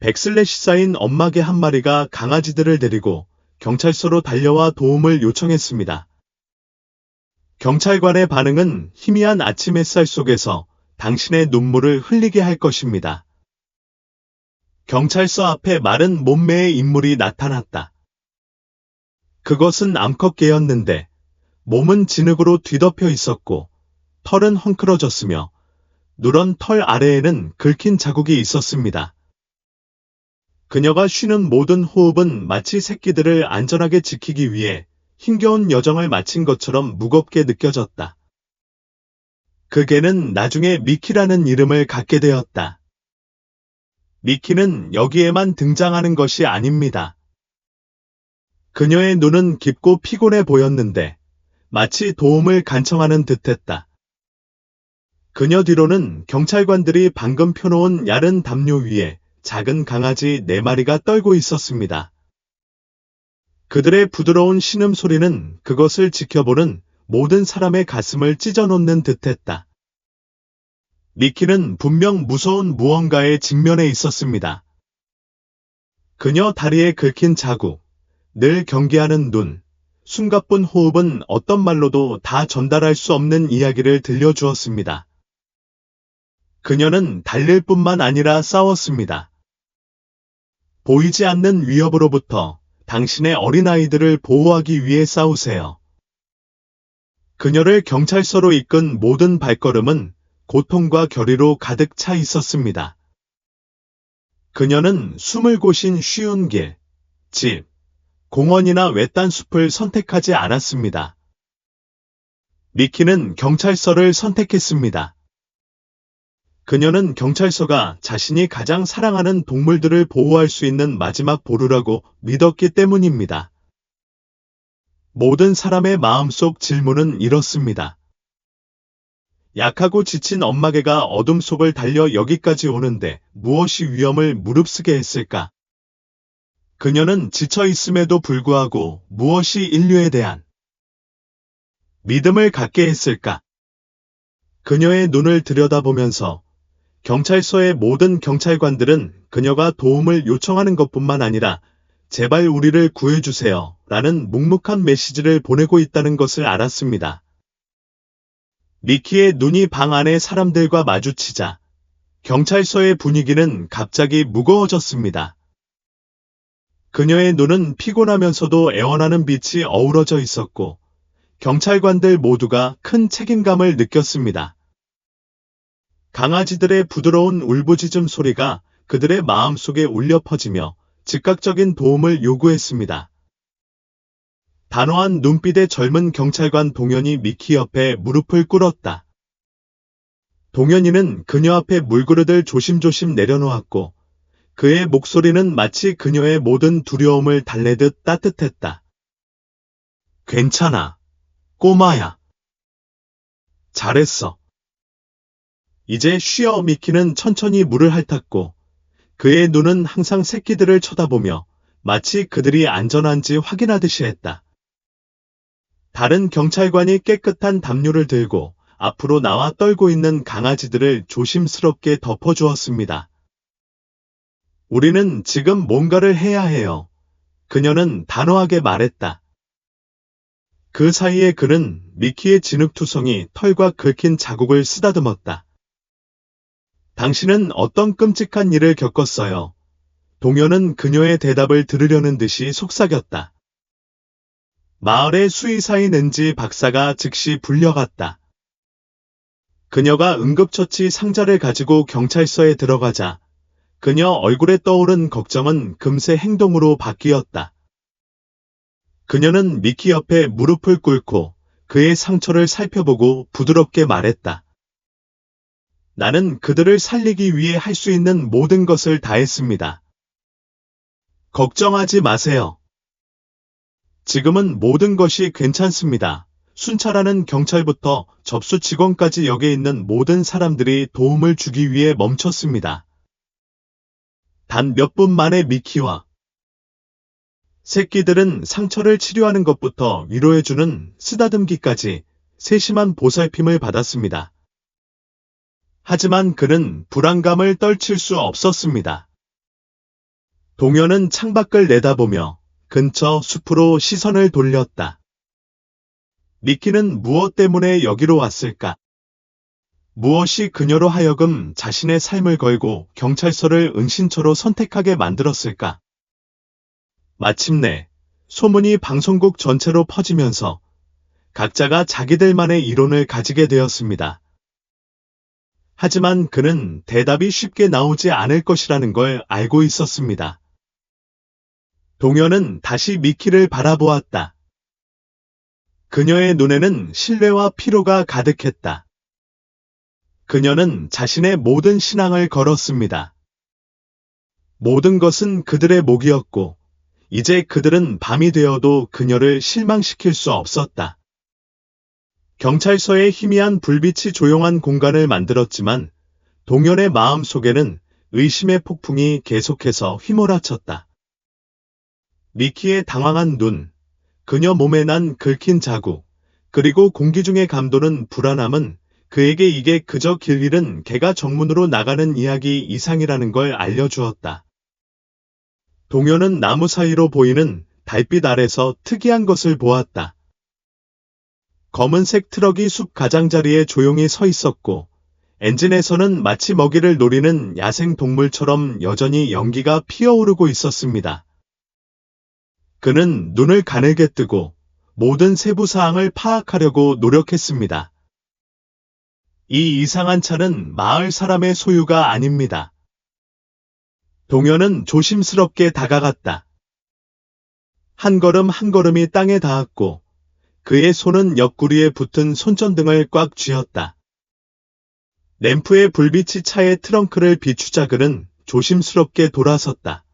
백슬래시 쌓인 엄마개 한 마리가 강아지들을 데리고 경찰서로 달려와 도움을 요청했습니다. 경찰관의 반응은 희미한 아침 햇살 속에서 당신의 눈물을 흘리게 할 것입니다. 경찰서 앞에 마른 몸매의 인물이 나타났다. 그것은 암컷 개였는데 몸은 진흙으로 뒤덮여 있었고 털은 헝클어졌으며 누런 털 아래에는 긁힌 자국이 있었습니다. 그녀가 쉬는 모든 호흡은 마치 새끼들을 안전하게 지키기 위해 힘겨운 여정을 마친 것처럼 무겁게 느껴졌다. 그 개는 나중에 미키라는 이름을 갖게 되었다. 미키는 여기에만 등장하는 것이 아닙니다. 그녀의 눈은 깊고 피곤해 보였는데 마치 도움을 간청하는 듯했다. 그녀 뒤로는 경찰관들이 방금 펴놓은 야른 담요 위에 작은 강아지 네 마리가 떨고 있었습니다. 그들의 부드러운 신음소리는 그것을 지켜보는 모든 사람의 가슴을 찢어놓는 듯했다. 미키는 분명 무서운 무언가에 직면해 있었습니다. 그녀 다리에 긁힌 자국, 늘 경계하는 눈, 숨가쁜 호흡은 어떤 말로도 다 전달할 수 없는 이야기를 들려주었습니다. 그녀는 달릴 뿐만 아니라 싸웠습니다. 보이지 않는 위협으로부터 당신의 어린아이들을 보호하기 위해 싸우세요. 그녀를 경찰서로 이끈 모든 발걸음은 고통과 결의로 가득 차 있었습니다. 그녀는 숨을 고신 쉬운 길, 집, 공원이나 외딴 숲을 선택하지 않았습니다. 미키는 경찰서를 선택했습니다. 그녀는 경찰서가 자신이 가장 사랑하는 동물들을 보호할 수 있는 마지막 보루라고 믿었기 때문입니다. 모든 사람의 마음속 질문은 이렇습니다. 약하고 지친 엄마개가 어둠 속을 달려 여기까지 오는데 무엇이 위험을 무릅쓰게 했을까? 그녀는 지쳐 있음에도 불구하고 무엇이 인류에 대한 믿음을 갖게 했을까? 그녀의 눈을 들여다보면서 경찰서의 모든 경찰관들은 그녀가 도움을 요청하는 것뿐만 아니라 제발 우리를 구해주세요 라는 묵묵한 메시지를 보내고 있다는 것을 알았습니다. 미키의 눈이 방 안의 사람들과 마주치자 경찰서의 분위기는 갑자기 무거워졌습니다. 그녀의 눈은 피곤하면서도 애원하는 빛이 어우러져 있었고 경찰관들 모두가 큰 책임감을 느꼈습니다. 강아지들의 부드러운 울부짖음 소리가 그들의 마음속에 울려 퍼지며 즉각적인 도움을 요구했습니다. 단호한 눈빛의 젊은 경찰관 동현이 미키 옆에 무릎을 꿇었다. 동현이는 그녀 앞에 물그릇을 조심조심 내려놓았고 그의 목소리는 마치 그녀의 모든 두려움을 달래듯 따뜻했다. 괜찮아. 꼬마야. 잘했어. 이제 쉬어 미키는 천천히 물을 핥았고 그의 눈은 항상 새끼들을 쳐다보며 마치 그들이 안전한지 확인하듯이 했다. 다른 경찰관이 깨끗한 담요를 들고 앞으로 나와 떨고 있는 강아지들을 조심스럽게 덮어주었습니다. 우리는 지금 뭔가를 해야 해요. 그녀는 단호하게 말했다. 그 사이에 그는 미키의 진흙투성이 털과 긁힌 자국을 쓰다듬었다. 당신은 어떤 끔찍한 일을 겪었어요. 동현은 그녀의 대답을 들으려는 듯이 속삭였다. 마을의 수의사인 낸지 박사가 즉시 불려갔다. 그녀가 응급처치 상자를 가지고 경찰서에 들어가자 그녀 얼굴에 떠오른 걱정은 금세 행동으로 바뀌었다. 그녀는 미키 옆에 무릎을 꿇고 그의 상처를 살펴보고 부드럽게 말했다. 나는 그들을 살리기 위해 할 수 있는 모든 것을 다했습니다. 걱정하지 마세요. 지금은 모든 것이 괜찮습니다. 순찰하는 경찰부터 접수 직원까지 여기에 있는 모든 사람들이 도움을 주기 위해 멈췄습니다. 단 몇 분 만에 미키와 새끼들은 상처를 치료하는 것부터 위로해주는 쓰다듬기까지 세심한 보살핌을 받았습니다. 하지만 그는 불안감을 떨칠 수 없었습니다. 동현은 창밖을 내다보며 근처 숲으로 시선을 돌렸다. 미키는 무엇 때문에 여기로 왔을까? 무엇이 그녀로 하여금 자신의 삶을 걸고 경찰서를 은신처로 선택하게 만들었을까? 마침내 소문이 방송국 전체로 퍼지면서 각자가 자기들만의 이론을 가지게 되었습니다. 하지만 그는 대답이 쉽게 나오지 않을 것이라는 걸 알고 있었습니다. 동현은 다시 미키를 바라보았다. 그녀의 눈에는 신뢰와 피로가 가득했다. 그녀는 자신의 모든 신앙을 걸었습니다. 모든 것은 그들의 목이었고, 이제 그들은 밤이 되어도 그녀를 실망시킬 수 없었다. 경찰서의 희미한 불빛이 조용한 공간을 만들었지만, 동현의 마음 속에는 의심의 폭풍이 계속해서 휘몰아쳤다. 미키의 당황한 눈, 그녀 몸에 난 긁힌 자국, 그리고 공기 중의 감도는 불안함은 그에게 이게 그저 길 잃은 개가 정문으로 나가는 이야기 이상이라는 걸 알려주었다. 동현은 나무 사이로 보이는 달빛 아래서 특이한 것을 보았다. 검은색 트럭이 숲 가장자리에 조용히 서 있었고, 엔진에서는 마치 먹이를 노리는 야생 동물처럼 여전히 연기가 피어오르고 있었습니다. 그는 눈을 가늘게 뜨고 모든 세부 사항을 파악하려고 노력했습니다. 이 이상한 차는 마을 사람의 소유가 아닙니다. 동현은 조심스럽게 다가갔다. 한 걸음 한 걸음이 땅에 닿았고 그의 손은 옆구리에 붙은 손전등을 꽉 쥐었다. 램프의 불빛이 차의 트렁크를 비추자 그는 조심스럽게 돌아섰다.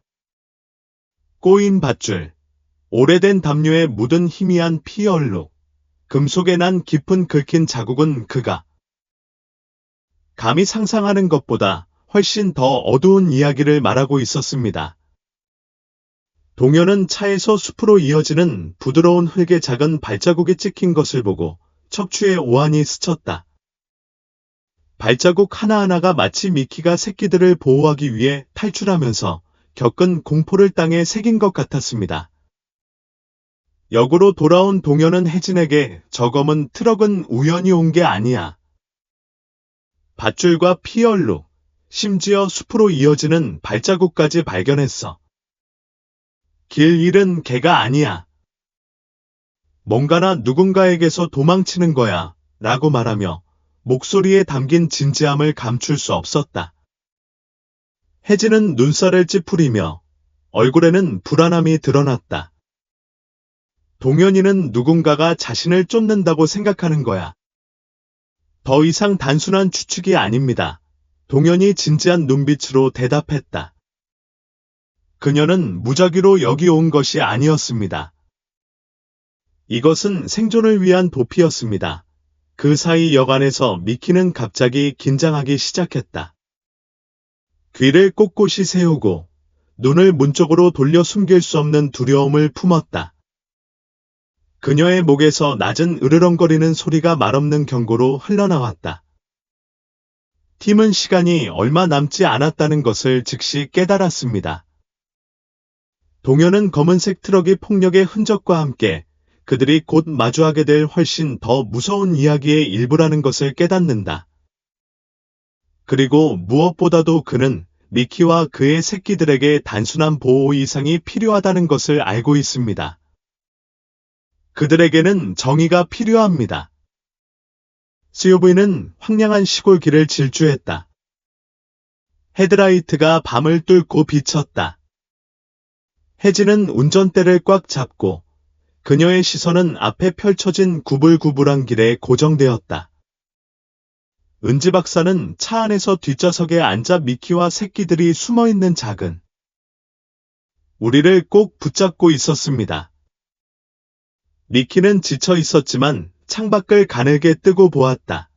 꼬인 밧줄, 오래된 담요에 묻은 희미한 피 얼룩, 금속에 난 깊은 긁힌 자국은 그가 감히 상상하는 것보다 훨씬 더 어두운 이야기를 말하고 있었습니다. 동현은 차에서 숲으로 이어지는 부드러운 흙의 작은 발자국이 찍힌 것을 보고 척추에 오한이 스쳤다. 발자국 하나하나가 마치 미키가 새끼들을 보호하기 위해 탈출하면서 겪은 공포를 땅에 새긴 것 같았습니다. 역으로 돌아온 동현은 혜진에게 저 검은 트럭은 우연히 온 게 아니야. 밧줄과 피얼로, 심지어 숲으로 이어지는 발자국까지 발견했어. 길 잃은 개가 아니야. 뭔가나 누군가에게서 도망치는 거야. 라고 말하며 목소리에 담긴 진지함을 감출 수 없었다. 혜진은 눈살을 찌푸리며 얼굴에는 불안함이 드러났다. 동현이는 누군가가 자신을 쫓는다고 생각하는 거야. 더 이상 단순한 추측이 아닙니다. 동현이 진지한 눈빛으로 대답했다. 그녀는 무작위로 여기 온 것이 아니었습니다. 이것은 생존을 위한 도피였습니다. 그 사이 여간에서 미키는 갑자기 긴장하기 시작했다. 귀를 꼿꼿이 세우고 눈을 문 쪽으로 돌려 숨길 수 없는 두려움을 품었다. 그녀의 목에서 낮은 으르렁거리는 소리가 말없는 경고로 흘러나왔다. 팀은 시간이 얼마 남지 않았다는 것을 즉시 깨달았습니다. 동현은 검은색 트럭의 폭력의 흔적과 함께 그들이 곧 마주하게 될 훨씬 더 무서운 이야기의 일부라는 것을 깨닫는다. 그리고 무엇보다도 그는 미키와 그의 새끼들에게 단순한 보호 이상이 필요하다는 것을 알고 있습니다. 그들에게는 정의가 필요합니다. 수요부인은 황량한 시골 길을 질주했다. 헤드라이트가 밤을 뚫고 비쳤다. 혜진은 운전대를 꽉 잡고 그녀의 시선은 앞에 펼쳐진 구불구불한 길에 고정되었다. 은지 박사는 차 안에서 뒷좌석에 앉아 미키와 새끼들이 숨어있는 작은 우리를 꼭 붙잡고 있었습니다. 미키는 지쳐 있었지만 창밖을 가늘게 뜨고 보았다.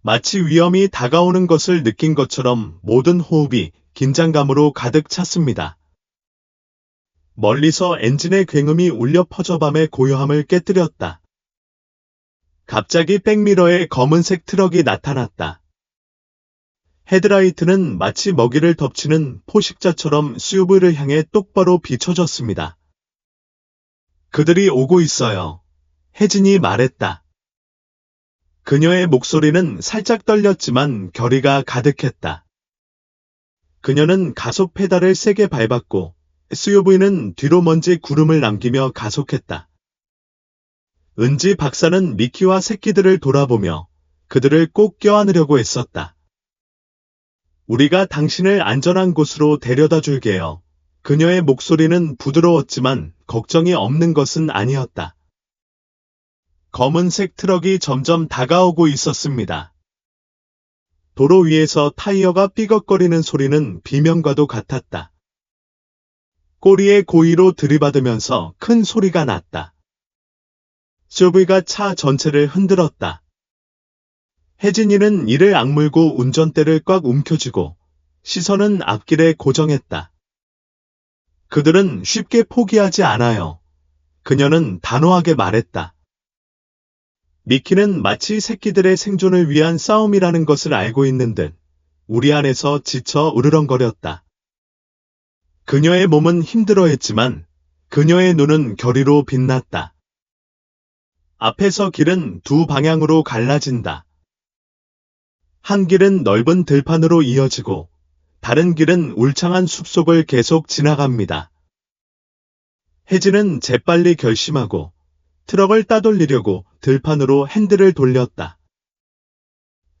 마치 위험이 다가오는 것을 느낀 것처럼 모든 호흡이 긴장감으로 가득 찼습니다. 멀리서 엔진의 굉음이 울려 퍼져 밤의 고요함을 깨뜨렸다. 갑자기 백미러에 검은색 트럭이 나타났다. 헤드라이트는 마치 먹이를 덮치는 포식자처럼 SUV를 향해 똑바로 비춰졌습니다. 그들이 오고 있어요. 혜진이 말했다. 그녀의 목소리는 살짝 떨렸지만 결의가 가득했다. 그녀는 가속 페달을 세게 밟았고 SUV는 뒤로 먼지 구름을 남기며 가속했다. 은지 박사는 미키와 새끼들을 돌아보며 그들을 꼭 껴안으려고 했었다. 우리가 당신을 안전한 곳으로 데려다 줄게요. 그녀의 목소리는 부드러웠지만 걱정이 없는 것은 아니었다. 검은색 트럭이 점점 다가오고 있었습니다. 도로 위에서 타이어가 삐걱거리는 소리는 비명과도 같았다. 꼬리에 고의로 들이받으면서 큰 소리가 났다. SUV가 차 전체를 흔들었다. 혜진이는 이를 악물고 운전대를 꽉 움켜쥐고 시선은 앞길에 고정했다. 그들은 쉽게 포기하지 않아요. 그녀는 단호하게 말했다. 미키는 마치 새끼들의 생존을 위한 싸움이라는 것을 알고 있는 듯 우리 안에서 지쳐 으르렁거렸다. 그녀의 몸은 힘들어했지만 그녀의 눈은 결의로 빛났다. 앞에서 길은 두 방향으로 갈라진다. 한 길은 넓은 들판으로 이어지고 다른 길은 울창한 숲속을 계속 지나갑니다. 혜진은 재빨리 결심하고 트럭을 따돌리려고 들판으로 핸들을 돌렸다.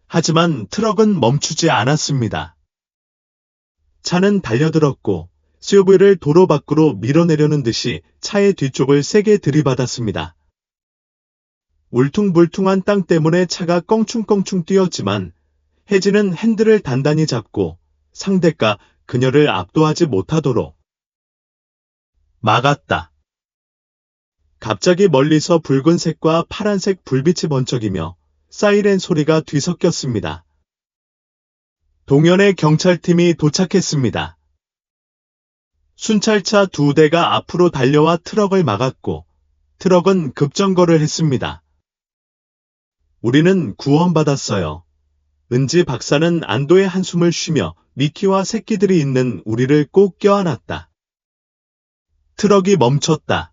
하지만 트럭은 멈추지 않았습니다. 차는 달려들었고 SUV를 도로 밖으로 밀어내려는 듯이 차의 뒤쪽을 세게 들이받았습니다. 울퉁불퉁한 땅 때문에 차가 껑충껑충 뛰었지만 혜진은 핸들을 단단히 잡고 상대가 그녀를 압도하지 못하도록 막았다. 갑자기 멀리서 붉은색과 파란색 불빛이 번쩍이며 사이렌 소리가 뒤섞였습니다. 동현의 경찰팀이 도착했습니다. 순찰차 두 대가 앞으로 달려와 트럭을 막았고 트럭은 급정거를 했습니다. 우리는 구원받았어요. 은지 박사는 안도의 한숨을 쉬며 미키와 새끼들이 있는 우리를 꼭 껴안았다. 트럭이 멈췄다.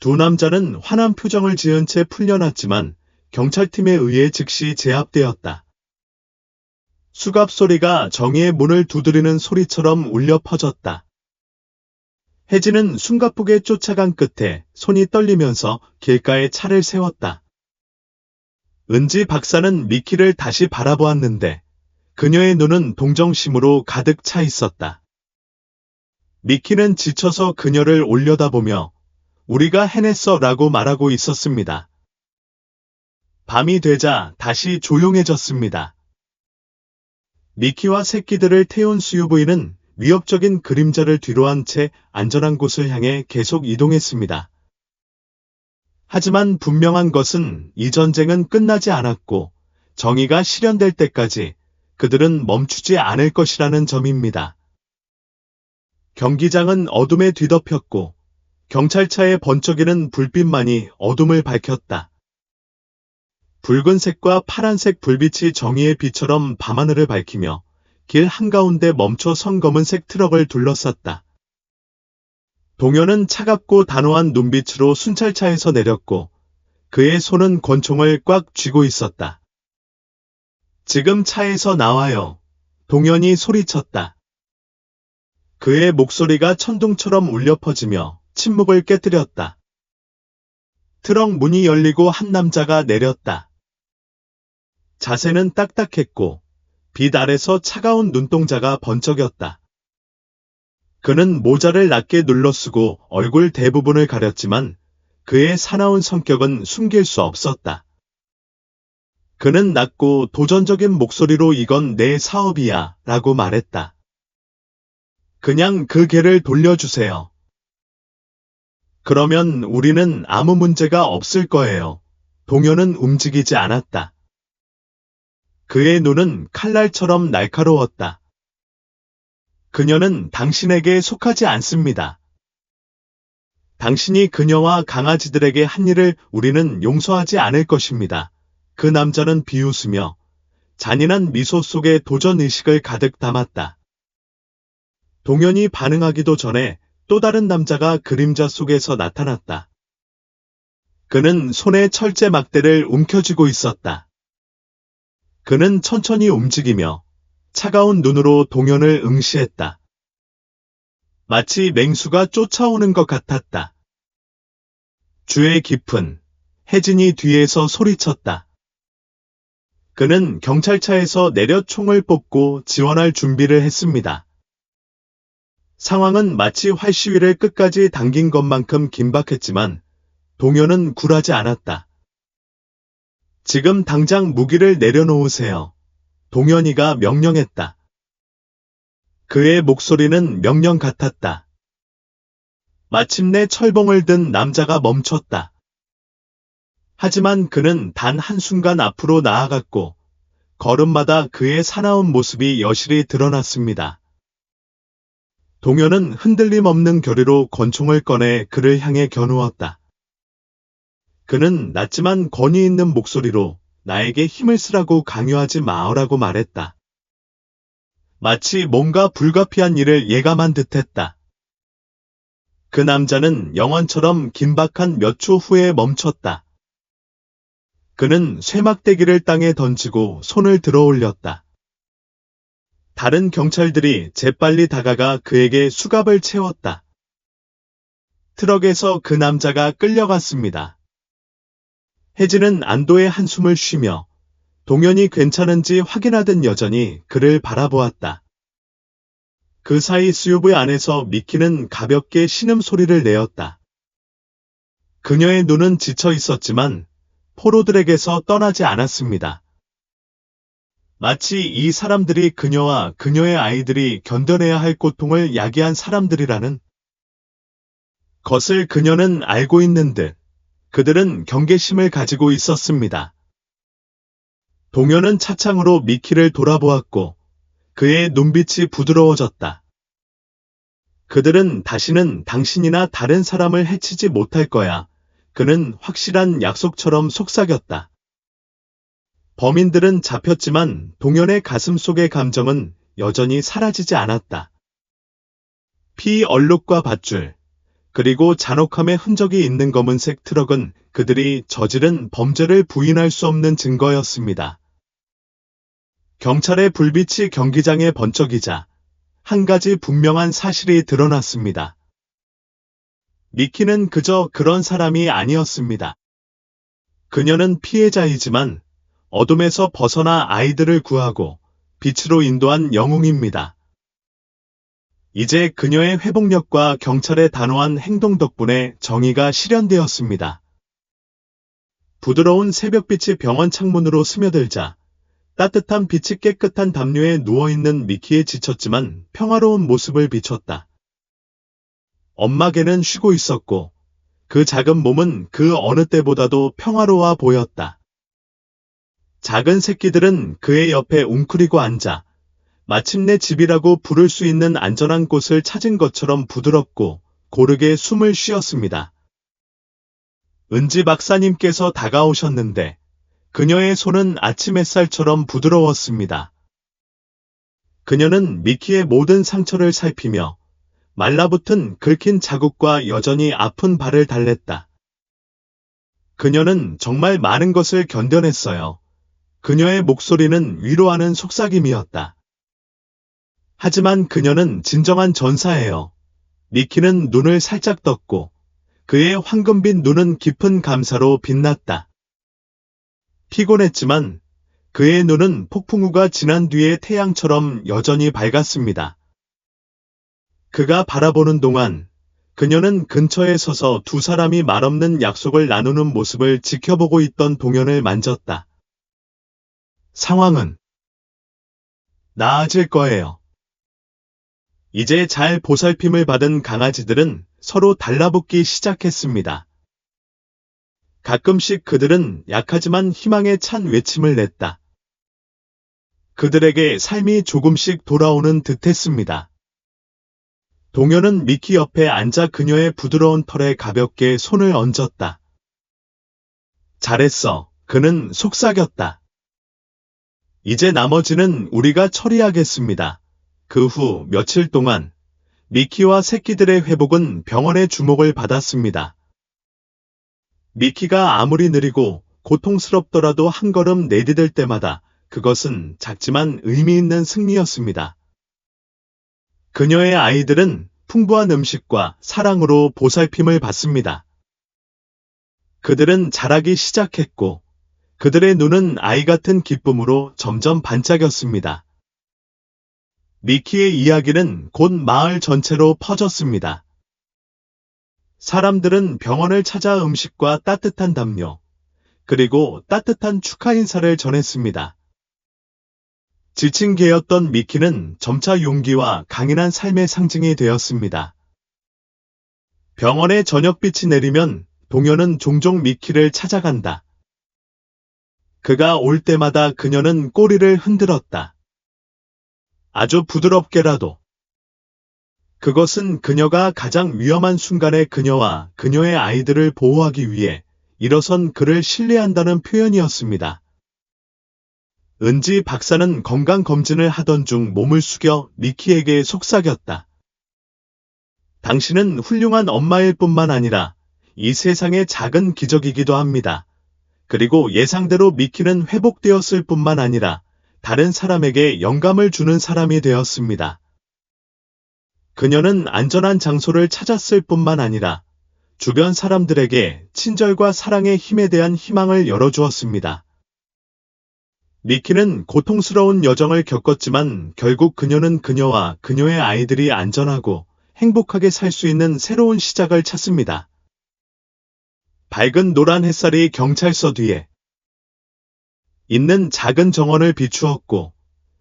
두 남자는 환한 표정을 지은 채 풀려났지만 경찰팀에 의해 즉시 제압되었다. 수갑 소리가 정의의 문을 두드리는 소리처럼 울려 퍼졌다. 혜진은 숨가쁘게 쫓아간 끝에 손이 떨리면서 길가에 차를 세웠다. 은지 박사는 미키를 다시 바라보았는데 그녀의 눈은 동정심으로 가득 차 있었다. 미키는 지쳐서 그녀를 올려다보며 우리가 해냈어 라고 말하고 있었습니다. 밤이 되자 다시 조용해졌습니다. 미키와 새끼들을 태운 SUV는 위협적인 그림자를 뒤로한 채 안전한 곳을 향해 계속 이동했습니다. 하지만 분명한 것은 이 전쟁은 끝나지 않았고 정의가 실현될 때까지 그들은 멈추지 않을 것이라는 점입니다. 경기장은 어둠에 뒤덮였고 경찰차의 번쩍이는 불빛만이 어둠을 밝혔다. 붉은색과 파란색 불빛이 정의의 빛처럼 밤하늘을 밝히며 길 한가운데 멈춰 선 검은색 트럭을 둘러쌌다. 동현은 차갑고 단호한 눈빛으로 순찰차에서 내렸고 그의 손은 권총을 꽉 쥐고 있었다. 지금 차에서 나와요. 동현이 소리쳤다. 그의 목소리가 천둥처럼 울려 퍼지며 침묵을 깨뜨렸다. 트럭 문이 열리고 한 남자가 내렸다. 자세는 딱딱했고 빛 아래서 차가운 눈동자가 번쩍였다. 그는 모자를 낮게 눌러 쓰고 얼굴 대부분을 가렸지만 그의 사나운 성격은 숨길 수 없었다. 그는 낮고 도전적인 목소리로 이건 내 사업이야 라고 말했다. 그냥 그 개를 돌려주세요. 그러면 우리는 아무 문제가 없을 거예요. 동현은 움직이지 않았다. 그의 눈은 칼날처럼 날카로웠다. 그녀는 당신에게 속하지 않습니다. 당신이 그녀와 강아지들에게 한 일을 우리는 용서하지 않을 것입니다. 그 남자는 비웃으며 잔인한 미소 속에 도전 의식을 가득 담았다. 동현이 반응하기도 전에 또 다른 남자가 그림자 속에서 나타났다. 그는 손에 철제 막대를 움켜쥐고 있었다. 그는 천천히 움직이며 차가운 눈으로 동현을 응시했다. 마치 맹수가 쫓아오는 것 같았다. 주의 깊은 혜진이 뒤에서 소리쳤다. 그는 경찰차에서 내려 총을 뽑고 지원할 준비를 했습니다. 상황은 마치 활시위를 끝까지 당긴 것만큼 긴박했지만 동현은 굴하지 않았다. 지금 당장 무기를 내려놓으세요. 동현이가 명령했다. 그의 목소리는 명령 같았다. 마침내 철봉을 든 남자가 멈췄다. 하지만 그는 단 한순간 앞으로 나아갔고 걸음마다 그의 사나운 모습이 여실히 드러났습니다. 동현은 흔들림 없는 결의로 권총을 꺼내 그를 향해 겨누었다. 그는 낮지만 권위 있는 목소리로 나에게 힘을 쓰라고 강요하지 마오라고 말했다. 마치 뭔가 불가피한 일을 예감한 듯했다. 그 남자는 영원처럼 긴박한 몇 초 후에 멈췄다. 그는 쇠막대기를 땅에 던지고 손을 들어 올렸다. 다른 경찰들이 재빨리 다가가 그에게 수갑을 채웠다. 트럭에서 그 남자가 끌려갔습니다. 혜진은 안도의 한숨을 쉬며 동현이 괜찮은지 확인하듯 여전히 그를 바라보았다. 그 사이 수요부 안에서 미키는 가볍게 신음소리를 내었다. 그녀의 눈은 지쳐 있었지만 포로들에게서 떠나지 않았습니다. 마치 이 사람들이 그녀와 그녀의 아이들이 견뎌내야 할 고통을 야기한 사람들이라는 것을 그녀는 알고 있는 듯 그들은 경계심을 가지고 있었습니다. 동현은 차창으로 미키를 돌아보았고 그의 눈빛이 부드러워졌다. 그들은 다시는 당신이나 다른 사람을 해치지 못할 거야. 그는 확실한 약속처럼 속삭였다. 범인들은 잡혔지만 동현의 가슴 속의 감정은 여전히 사라지지 않았다. 피 얼룩과 밧줄, 그리고 잔혹함의 흔적이 있는 검은색 트럭은 그들이 저지른 범죄를 부인할 수 없는 증거였습니다. 경찰의 불빛이 경기장에 번쩍이자 한 가지 분명한 사실이 드러났습니다. 미키는 그저 그런 사람이 아니었습니다. 그녀는 피해자이지만 어둠에서 벗어나 아이들을 구하고 빛으로 인도한 영웅입니다. 이제 그녀의 회복력과 경찰의 단호한 행동 덕분에 정의가 실현되었습니다. 부드러운 새벽빛이 병원 창문으로 스며들자 따뜻한 빛이 깨끗한 담요에 누워있는 미키에 지쳤지만 평화로운 모습을 비췄다. 엄마 개는 쉬고 있었고 그 작은 몸은 그 어느 때보다도 평화로워 보였다. 작은 새끼들은 그의 옆에 웅크리고 앉아 마침내 집이라고 부를 수 있는 안전한 곳을 찾은 것처럼 부드럽고 고르게 숨을 쉬었습니다. 은지 박사님께서 다가오셨는데 그녀의 손은 아침 햇살처럼 부드러웠습니다. 그녀는 미키의 모든 상처를 살피며 말라붙은 긁힌 자국과 여전히 아픈 발을 달랬다. 그녀는 정말 많은 것을 견뎌냈어요. 그녀의 목소리는 위로하는 속삭임이었다. 하지만 그녀는 진정한 전사예요. 미키는 눈을 살짝 떴고 그의 황금빛 눈은 깊은 감사로 빛났다. 피곤했지만 그의 눈은 폭풍우가 지난 뒤의 태양처럼 여전히 밝았습니다. 그가 바라보는 동안 그녀는 근처에 서서 두 사람이 말없는 약속을 나누는 모습을 지켜보고 있던 동현을 만졌다. 상황은 나아질 거예요. 이제 잘 보살핌을 받은 강아지들은 서로 달라붙기 시작했습니다. 가끔씩 그들은 약하지만 희망에 찬 외침을 냈다. 그들에게 삶이 조금씩 돌아오는 듯했습니다. 동현은 미키 옆에 앉아 그녀의 부드러운 털에 가볍게 손을 얹었다. 잘했어. 그는 속삭였다. 이제 나머지는 우리가 처리하겠습니다. 그 후 며칠 동안 미키와 새끼들의 회복은 병원의 주목을 받았습니다. 미키가 아무리 느리고 고통스럽더라도 한 걸음 내디딜 때마다 그것은 작지만 의미 있는 승리였습니다. 그녀의 아이들은 풍부한 음식과 사랑으로 보살핌을 받습니다. 그들은 자라기 시작했고 그들의 눈은 아이 같은 기쁨으로 점점 반짝였습니다. 미키의 이야기는 곧 마을 전체로 퍼졌습니다. 사람들은 병원을 찾아 음식과 따뜻한 담요, 그리고 따뜻한 축하 인사를 전했습니다. 지친 개였던 미키는 점차 용기와 강인한 삶의 상징이 되었습니다. 병원에 저녁빛이 내리면 동요는 종종 미키를 찾아간다. 그가 올 때마다 그녀는 꼬리를 흔들었다. 아주 부드럽게라도. 그것은 그녀가 가장 위험한 순간에 그녀와 그녀의 아이들을 보호하기 위해 일어선 그를 신뢰한다는 표현이었습니다. 은지 박사는 건강검진을 하던 중 몸을 숙여 미키에게 속삭였다. 당신은 훌륭한 엄마일 뿐만 아니라 이 세상의 작은 기적이기도 합니다. 그리고 예상대로 미키는 회복되었을 뿐만 아니라 다른 사람에게 영감을 주는 사람이 되었습니다. 그녀는 안전한 장소를 찾았을 뿐만 아니라 주변 사람들에게 친절과 사랑의 힘에 대한 희망을 열어주었습니다. 미키는 고통스러운 여정을 겪었지만 결국 그녀는 그녀와 그녀의 아이들이 안전하고 행복하게 살 수 있는 새로운 시작을 찾습니다. 밝은 노란 햇살이 경찰서 뒤에 있는 작은 정원을 비추었고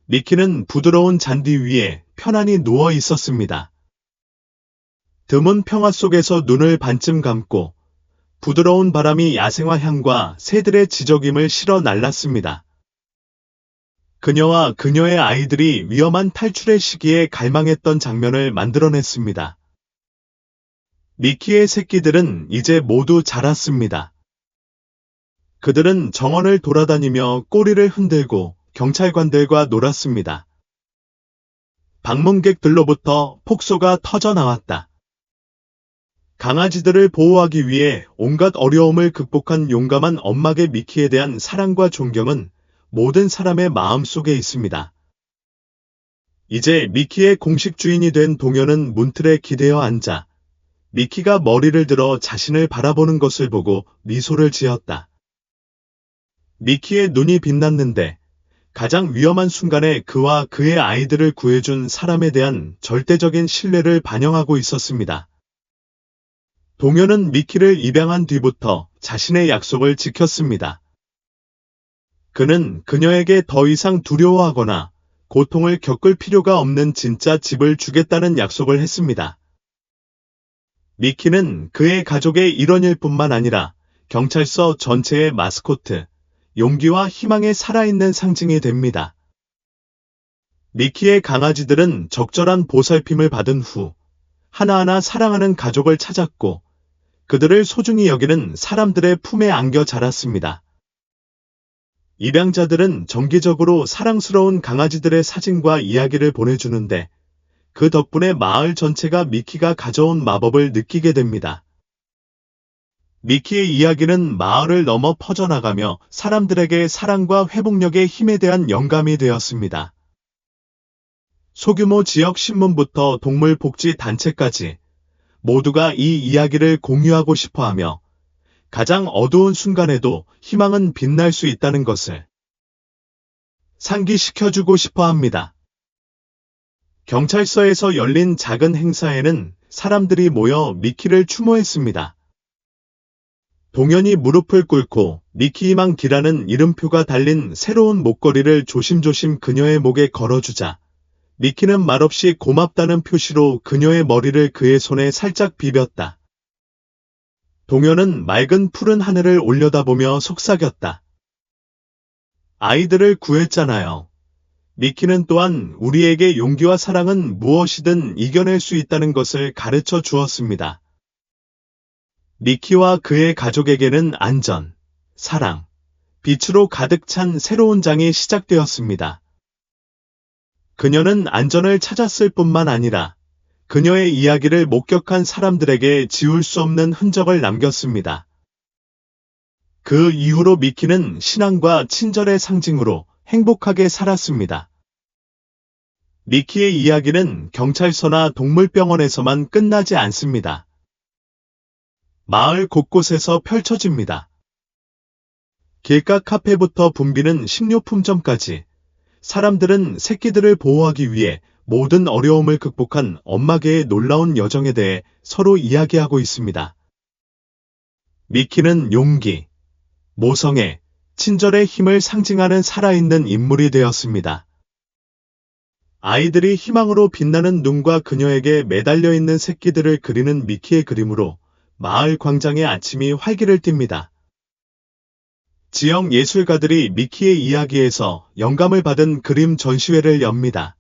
미키는 부드러운 잔디 위에 편안히 누워 있었습니다. 드문 평화 속에서 눈을 반쯤 감고 부드러운 바람이 야생화 향과 새들의 지저김을 실어 날랐습니다. 그녀와 그녀의 아이들이 위험한 탈출의 시기에 갈망했던 장면을 만들어냈습니다. 미키의 새끼들은 이제 모두 자랐습니다. 그들은 정원을 돌아다니며 꼬리를 흔들고 경찰관들과 놀았습니다. 방문객들로부터 폭소가 터져 나왔다. 강아지들을 보호하기 위해 온갖 어려움을 극복한 용감한 엄마의 미키에 대한 사랑과 존경은 모든 사람의 마음 속에 있습니다. 이제 미키의 공식 주인이 된 동요는 문틀에 기대어 앉아 미키가 머리를 들어 자신을 바라보는 것을 보고 미소를 지었다. 미키의 눈이 빛났는데 가장 위험한 순간에 그와 그의 아이들을 구해준 사람에 대한 절대적인 신뢰를 반영하고 있었습니다. 동요는 미키를 입양한 뒤부터 자신의 약속을 지켰습니다. 그는 그녀에게 더 이상 두려워하거나 고통을 겪을 필요가 없는 진짜 집을 주겠다는 약속을 했습니다. 미키는 그의 가족의 일원일 뿐만 아니라 경찰서 전체의 마스코트, 용기와 희망의 살아있는 상징이 됩니다. 미키의 강아지들은 적절한 보살핌을 받은 후 하나하나 사랑하는 가족을 찾았고 그들을 소중히 여기는 사람들의 품에 안겨 자랐습니다. 입양자들은 정기적으로 사랑스러운 강아지들의 사진과 이야기를 보내주는데 그 덕분에 마을 전체가 미키가 가져온 마법을 느끼게 됩니다. 미키의 이야기는 마을을 넘어 퍼져나가며 사람들에게 사랑과 회복력의 힘에 대한 영감이 되었습니다. 소규모 지역 신문부터 동물 복지 단체까지 모두가 이 이야기를 공유하고 싶어 하며 가장 어두운 순간에도 희망은 빛날 수 있다는 것을 상기시켜주고 싶어 합니다. 경찰서에서 열린 작은 행사에는 사람들이 모여 미키를 추모했습니다. 동현이 무릎을 꿇고 미키이망 기라는 이름표가 달린 새로운 목걸이를 조심조심 그녀의 목에 걸어주자 미키는 말없이 고맙다는 표시로 그녀의 머리를 그의 손에 살짝 비볐다. 동현은 맑은 푸른 하늘을 올려다보며 속삭였다. 아이들을 구했잖아요. 미키는 또한 우리에게 용기와 사랑은 무엇이든 이겨낼 수 있다는 것을 가르쳐 주었습니다. 미키와 그의 가족에게는 안전, 사랑, 빛으로 가득 찬 새로운 장이 시작되었습니다. 그녀는 안전을 찾았을 뿐만 아니라 그녀의 이야기를 목격한 사람들에게 지울 수 없는 흔적을 남겼습니다. 그 이후로 미키는 신앙과 친절의 상징으로 행복하게 살았습니다. 미키의 이야기는 경찰서나 동물병원에서만 끝나지 않습니다. 마을 곳곳에서 펼쳐집니다. 길가 카페부터 붐비는 식료품점까지 사람들은 새끼들을 보호하기 위해 모든 어려움을 극복한 엄마개의 놀라운 여정에 대해 서로 이야기하고 있습니다. 미키는 용기, 모성애, 친절의 힘을 상징하는 살아있는 인물이 되었습니다. 아이들이 희망으로 빛나는 눈과 그녀에게 매달려 있는 새끼들을 그리는 미키의 그림으로 마을 광장의 아침이 활기를 띱니다. 지역 예술가들이 미키의 이야기에서 영감을 받은 그림 전시회를 엽니다.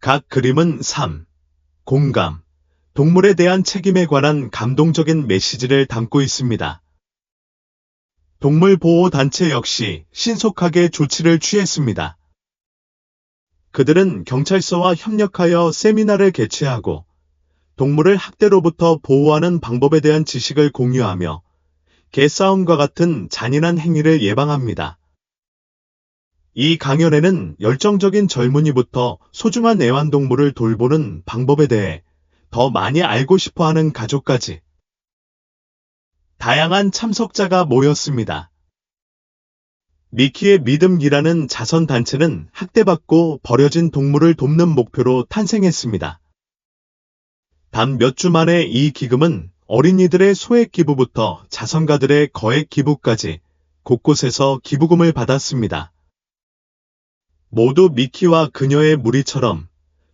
각 그림은 삶, 공감, 동물에 대한 책임에 관한 감동적인 메시지를 담고 있습니다. 동물보호단체 역시 신속하게 조치를 취했습니다. 그들은 경찰서와 협력하여 세미나를 개최하고 동물을 학대로부터 보호하는 방법에 대한 지식을 공유하며 개싸움과 같은 잔인한 행위를 예방합니다. 이 강연에는 열정적인 젊은이부터 소중한 애완동물을 돌보는 방법에 대해 더 많이 알고 싶어 하는 가족까지 다양한 참석자가 모였습니다. 미키의 믿음이라는 자선단체는 학대받고 버려진 동물을 돕는 목표로 탄생했습니다. 단 몇 주 만에 이 기금은 어린이들의 소액 기부부터 자선가들의 거액 기부까지 곳곳에서 기부금을 받았습니다. 모두 미키와 그녀의 무리처럼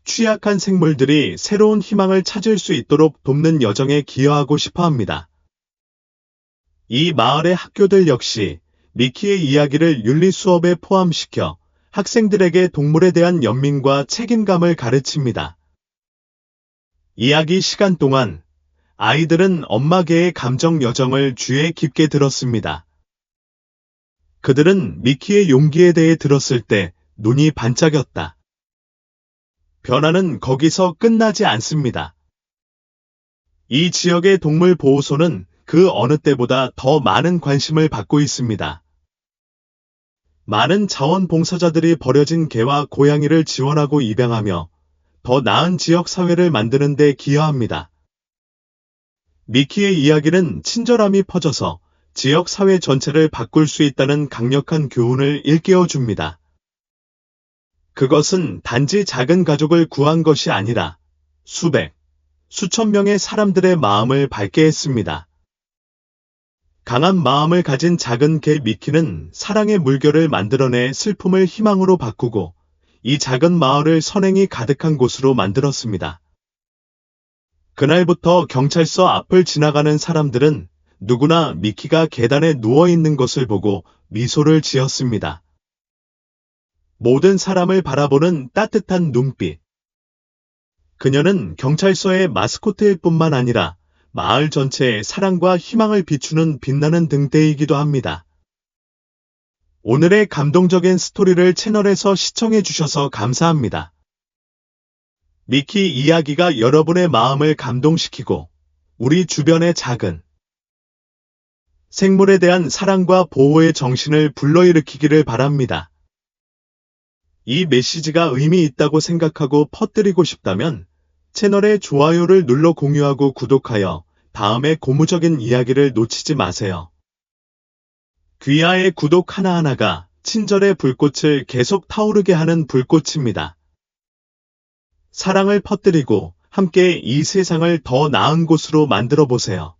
취약한 생물들이 새로운 희망을 찾을 수 있도록 돕는 여정에 기여하고 싶어 합니다. 이 마을의 학교들 역시 미키의 이야기를 윤리 수업에 포함시켜 학생들에게 동물에 대한 연민과 책임감을 가르칩니다. 이야기 시간 동안 아이들은 엄마개의 감정 여정을 주에 깊게 들었습니다. 그들은 미키의 용기에 대해 들었을 때 눈이 반짝였다. 변화는 거기서 끝나지 않습니다. 이 지역의 동물 보호소는 그 어느 때보다 더 많은 관심을 받고 있습니다. 많은 자원봉사자들이 버려진 개와 고양이를 지원하고 입양하며 더 나은 지역 사회를 만드는 데 기여합니다. 미키의 이야기는 친절함이 퍼져서 지역 사회 전체를 바꿀 수 있다는 강력한 교훈을 일깨워 줍니다. 그것은 단지 작은 가족을 구한 것이 아니라 수백, 수천 명의 사람들의 마음을 밝게 했습니다. 강한 마음을 가진 작은 개 미키는 사랑의 물결을 만들어내 슬픔을 희망으로 바꾸고 이 작은 마을을 선행이 가득한 곳으로 만들었습니다. 그날부터 경찰서 앞을 지나가는 사람들은 누구나 미키가 계단에 누워 있는 것을 보고 미소를 지었습니다. 모든 사람을 바라보는 따뜻한 눈빛. 그녀는 경찰서의 마스코트일 뿐만 아니라 마을 전체에 사랑과 희망을 비추는 빛나는 등대이기도 합니다. 오늘의 감동적인 스토리를 채널에서 시청해 주셔서 감사합니다. 미키 이야기가 여러분의 마음을 감동시키고 우리 주변의 작은 생물에 대한 사랑과 보호의 정신을 불러일으키기를 바랍니다. 이 메시지가 의미 있다고 생각하고 퍼뜨리고 싶다면 채널에 좋아요를 눌러 공유하고 구독하여 다음에 고무적인 이야기를 놓치지 마세요. 귀하의 구독 하나하나가 친절의 불꽃을 계속 타오르게 하는 불꽃입니다. 사랑을 퍼뜨리고 함께 이 세상을 더 나은 곳으로 만들어 보세요.